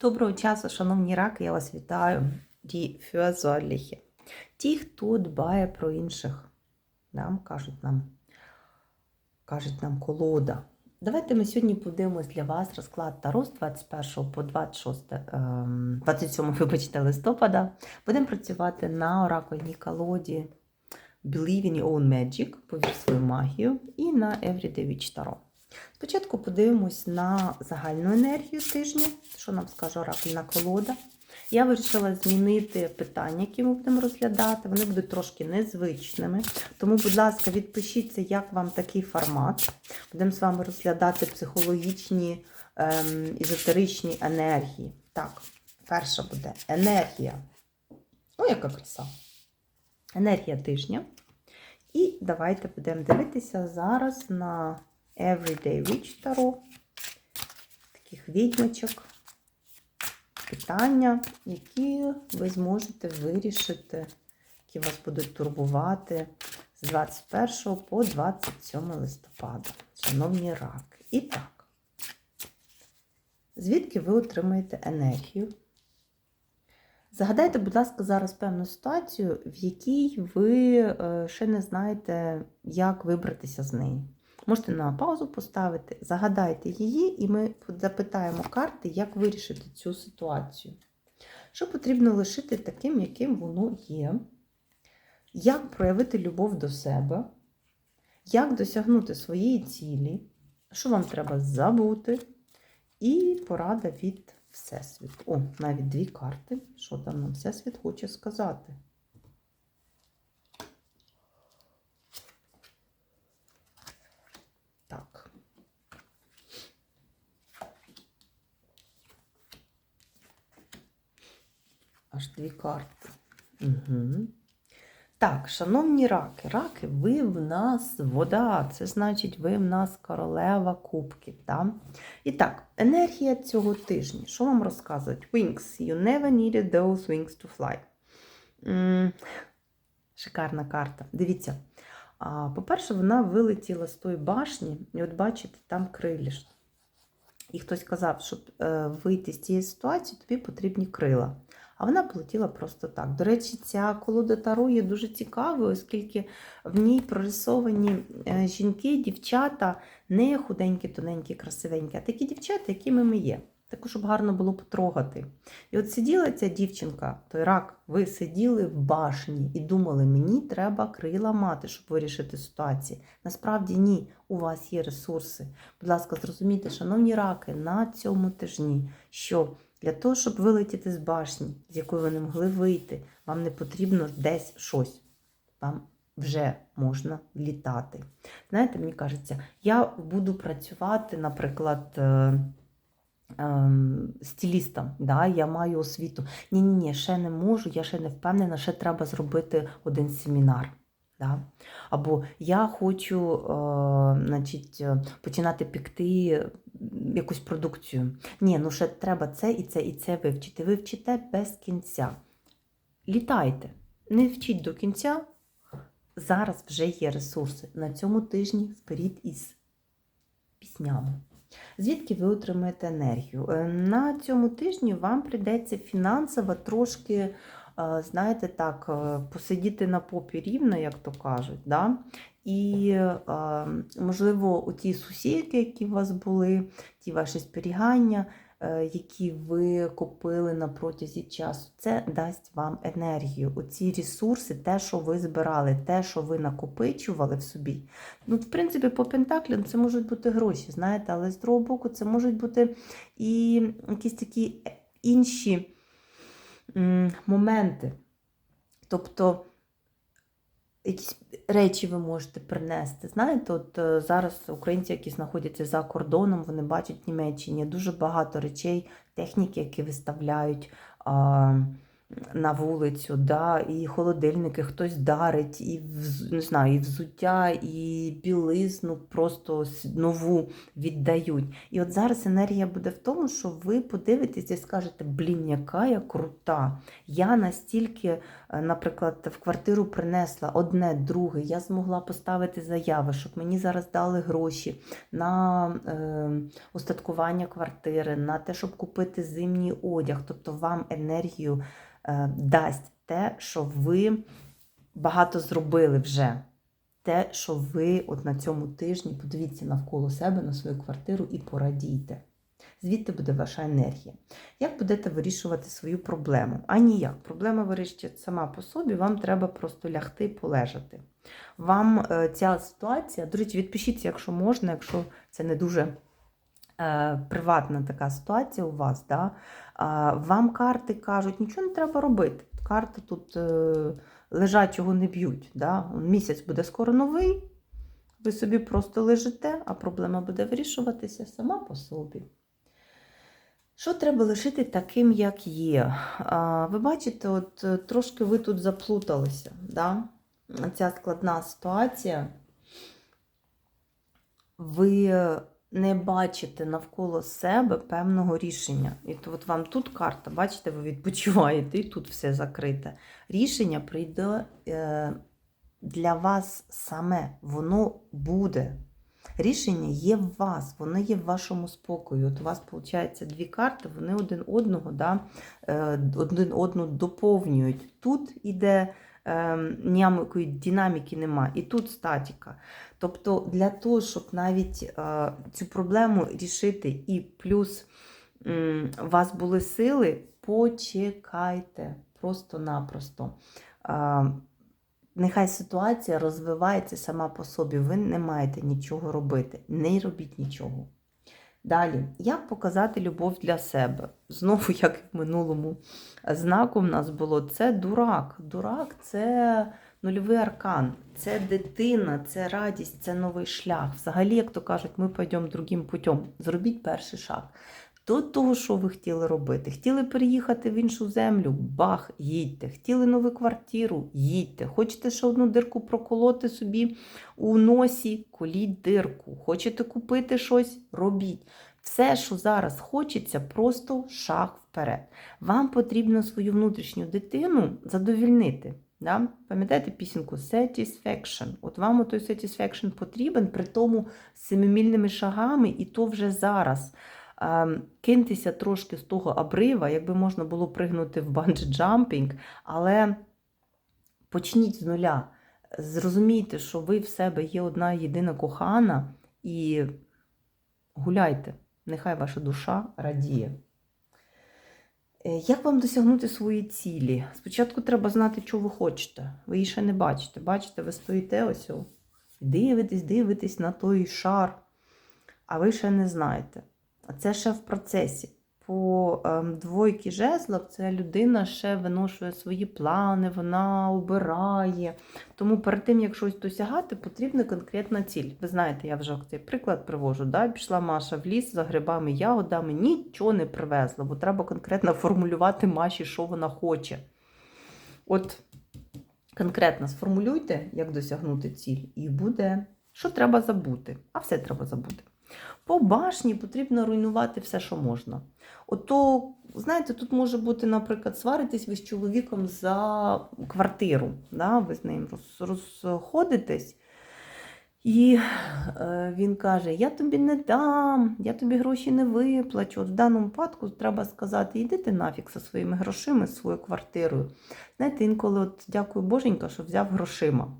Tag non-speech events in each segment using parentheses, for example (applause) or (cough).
Доброго часу, шановні раки, я вас вітаю. Die Fürsorgliche. Ті, хто дбає про інших. Нам кажуть нам, кажуть нам колода. Давайте ми сьогодні подивимось для вас розклад Таро з 21 по 26, ем, 27 (laughs) вибачте, листопада. Будемо працювати на оракульній колоді Believe in your own magic, повір свою магію, і на Everyday Witch Tarot. Спочатку подивимось на загальну енергію тижня, що нам скаже оракульна колода. Я вирішила змінити питання, які ми будемо розглядати. Вони будуть трошки незвичними. Тому, будь ласка, відпишіться, як вам такий формат. Будемо з вами розглядати психологічні ем, езотеричні енергії. Так, перша буде енергія. О, яка краса! Енергія тижня. І давайте будемо дивитися зараз на Everyday Witch Tarot. Таких відьмочок. Питання, які ви зможете вирішити, які вас будуть турбувати з 21 по 27 листопада. Шановні раки. І так, звідки ви отримаєте енергію? Загадайте, будь ласка, зараз певну ситуацію, в якій ви е, ще не знаєте, як вибратися з неї. Можете на паузу поставити, загадайте її, і ми запитаємо карти, як вирішити цю ситуацію. Що потрібно лишити таким, яким воно є, як проявити любов до себе, як досягнути своєї цілі, що вам треба забути, і порада від Всесвіту. О, навіть дві карти. Що там нам Всесвіт хоче сказати? Так. Аж дві карти. Угу. Так, шановні раки, раки, ви в нас вода, це значить, ви в нас королева кубків. Да? І так, енергія цього тижня. Що вам розказують? Wings. You never needed those wings to fly. Шикарна карта. Дивіться. По-перше, вона вилетіла з тої башні, і от бачите, там крилі. І хтось казав, щоб е, вийти з цієї ситуації, тобі потрібні крила. Вона полетіла просто так. До речі, ця колода Таро є дуже цікавою, оскільки в ній прорисовані е, жінки, дівчата, не худенькі, тоненькі, красивенькі, а такі дівчата, якими ми є. Також, щоб гарно було потрогати. І от сиділа ця дівчинка, той рак, ви сиділи в башні і думали, мені треба крила мати, щоб вирішити ситуацію. Насправді ні, у вас є ресурси. Будь ласка, зрозумійте, шановні раки, на цьому тижні, що для того, щоб вилетіти з башні, з якої ви не могли вийти, вам не потрібно десь щось. Вам вже можна літати. Знаєте, мені кажеться, я буду працювати, наприклад, е, ем, стилістом, да, я маю освіту. Ні-ні, ні, ще не можу, я ще не впевнена, ще треба зробити один семінар. Да? Або я хочу е, значить, е, починати пекти якусь продукцію. Ні, ну ще треба це і це, і це вивчити. Ви вчите без кінця. Літайте, не вчіть до кінця. Зараз вже є ресурси. На цьому тижні зберіть із піснями. Звідки ви отримаєте енергію? Е, На цьому тижні вам прийдеться фінансово трошки, знаєте, так, е, посидіти на попі рівно, як то кажуть. Да? І, е, можливо, ті сусіки, які у вас були, ті ваші зберігання, е, які ви купили на протязі часу, це дасть вам енергію. Оці ресурси, те, що ви збирали, те, що ви накопичували в собі. Ну, в принципі, по пентаклям це можуть бути гроші, знаєте, але з другого боку, це можуть бути і якісь такі інші моменти. Тобто якісь речі ви можете принести. Знаєте, от е, зараз українці, які знаходяться за кордоном, вони бачать в Німеччині дуже багато речей, техніки, які виставляють. На вулицю, да, і холодильники хтось дарить, і не знаю, і взуття, і білизну просто нову віддають. І от зараз енергія буде в тому, що ви подивитесь і скажете, блін, яка я крута. Я настільки, е, наприклад, в квартиру принесла одне, друге, я змогла поставити заяви, щоб мені зараз дали гроші на е, устаткування квартири, на те, щоб купити зимній одяг. Тобто вам енергію дасть те, що ви багато зробили вже. Те, що ви от на цьому тижні подивіться навколо себе на свою квартиру і порадійте. Звідти буде ваша енергія. Як будете вирішувати свою проблему? А ніяк. Проблема вирішить сама по собі, вам треба просто лягти, полежати. Вам е, ця ситуація, до речі, відпишіться, якщо можна, якщо це не дуже е, приватна така ситуація у вас, да? вам карти кажуть, нічого не треба робити. Карти тут е, лежачого не б'ють. Да? Місяць буде скоро новий, ви собі просто лежите, а проблема буде вирішуватися сама по собі. Що треба лишити таким, як є? Ви бачите, от е, трошки ви тут заплуталися. Да? Ця складна ситуація. Ви не бачите навколо себе певного рішення. І то от вам тут карта, бачите, ви відпочиваєте, і тут все закрите. Рішення прийде е, для вас саме, воно буде. Рішення є в вас, воно є в вашому спокою. От у вас, виходить, дві карти, вони один одного да, е, один одну доповнюють. Тут іде ніякої динаміки нема, і тут статіка. Тобто для того, щоб навіть е, цю проблему рішити, і плюс у вас були сили, почекайте просто-напросто. Е, Нехай ситуація розвивається сама по собі, ви не маєте нічого робити, не робіть нічого. Далі, як показати любов для себе? Знову, (laughs) як в минулому знаку в нас було, це дурак. Дурак це нульовий аркан, це дитина, це радість, це новий шлях. Взагалі, як то кажуть, ми пойдемо другим путем. Зробіть перший шаг. До того, що ви хотіли робити. Хотіли переїхати в іншу землю, бах, їдьте. Хотіли нову квартиру, їдьте. Хочете ще одну дирку проколоти собі у носі, коліть дирку. Хочете купити щось, робіть. Все, що зараз хочеться, просто шаг вперед. Вам потрібно свою внутрішню дитину задовільнити. Да? Пам'ятаєте пісеньку Satisfaction? От вам той Satisfaction потрібен, при тому семимільними шагами, і то вже зараз. Ем, Киньтеся трошки з того обрива, якби можна було пригнути в банджі-джампінг, але почніть з нуля. Зрозумійте, що ви в себе є одна єдина кохана, і гуляйте. Нехай ваша душа радіє. Е, Як вам досягнути свої цілі? Спочатку треба знати, що ви хочете. Ви її ще не бачите. Бачите, ви стоїте ось, дивитесь, дивитесь на той шар, а ви ще не знаєте. Це ще в процесі. По ем, двойки жезлов це людина ще виношує свої плани, вона обирає. Тому перед тим, як щось досягати, потрібна конкретна ціль. Ви знаєте, я вже цей приклад привожу. Да? Пішла Маша в ліс за грибами, ягодами, нічого не привезла, бо треба конкретно формулювати Маші, що вона хоче. От конкретно сформулюйте, як досягнути ціль, і буде, що треба забути. А все треба забути. По башні потрібно руйнувати все, що можна. Ото, знаєте, тут може бути, наприклад, сваритесь ви з чоловіком за квартиру. Да? Ви з ним розходитесь. І е, він каже: Я тобі не дам, я тобі гроші не виплачу. От в даному випадку треба сказати, йди ти нафіг зі своїми грошима, зі своєю квартирою. Знаєте, інколи от дякую Боженька, що взяв грошима.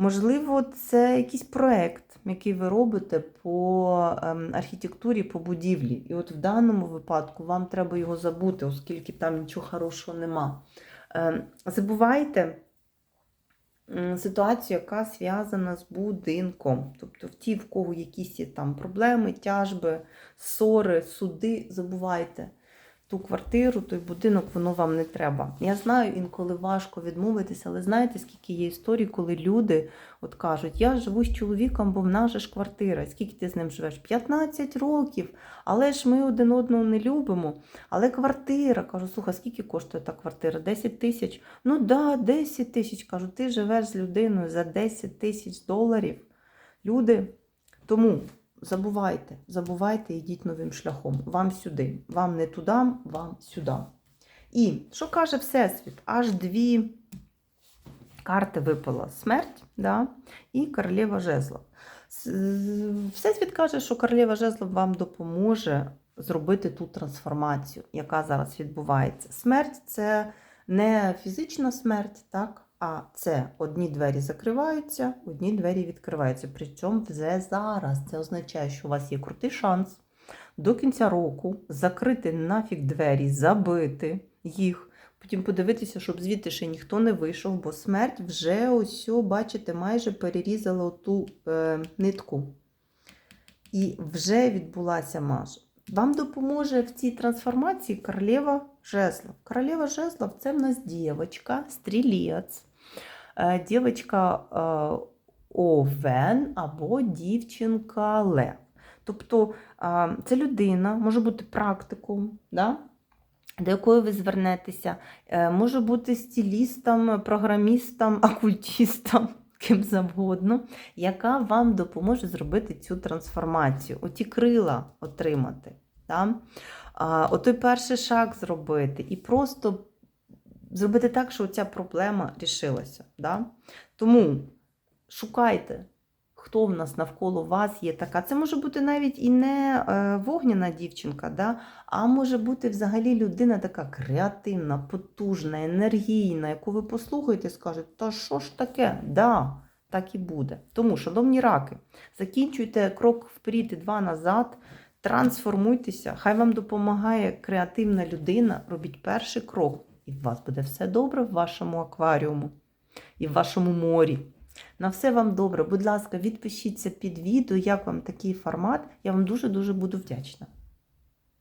Можливо, це якийсь проект, який ви робите по ем, архітектурі, по будівлі. І от в даному випадку вам треба його забути, оскільки там нічого хорошого нема. Ем, забувайте ситуацію, яка зв'язана з будинком. Тобто, в ті, в кого якісь є там проблеми, тяжби, ссори, суди, забувайте. Ту квартиру, той будинок, воно вам не треба. Я знаю, інколи важко відмовитися, але знаєте, скільки є історій, коли люди от кажуть, я живу з чоловіком, бо в нас же ж квартира. Скільки ти з ним живеш? 15 років. Але ж ми один одного не любимо. Але квартира, кажу, слухай, скільки коштує та квартира? 10 тисяч. Ну да, 10 тисяч. Кажу, ти живеш з людиною за 10 тисяч доларів. Люди, тому забувайте, забувайте, йдіть новим шляхом. Вам сюди, вам не туди, вам сюди. І що каже Всесвіт? Аж дві карти випала смерть да? і королева жезлов. С- Всесвіт каже, що королева жезлов вам допоможе зробити ту трансформацію, яка зараз відбувається. Смерть це не фізична смерть, так? А це одні двері закриваються, одні двері відкриваються. Причому вже зараз. Це означає, що у вас є крутий шанс до кінця року закрити нафіг двері, забити їх. Потім подивитися, щоб звідти ще ніхто не вийшов, бо смерть вже ось, бачите, майже перерізала ту е, нитку. І вже відбулася мажа. Вам допоможе в цій трансформації королева жезлов. Королева жезлов це в нас дівчинка, стрілець, дівчинка е, овен або дівчинка лев. Тобто е, це людина, може бути практикум, да? до якої ви звернетеся, Е, може бути стилістом, програмістом, (laughs) окультистом, ким завгодно, яка вам допоможе зробити цю трансформацію, оті крила отримати. Да? А, Отой перший шаг зробити і просто зробити так, що ця проблема рішилася. Да? Тому шукайте, хто в нас навколо вас є така. Це може бути навіть і не е, вогняна дівчинка, да? а може бути взагалі людина така креативна, потужна, енергійна, яку ви послухаєте і скажете, та що ж таке? Да, так і буде. Тому, шановні раки, закінчуйте крок вперед і два назад, трансформуйтеся, хай вам допомагає креативна людина, робіть перший крок, і у вас буде все добре в вашому акваріуму і в вашому морі. На все вам добре. Будь ласка, відпишіться під відео, як вам такий формат. Я вам дуже-дуже буду вдячна.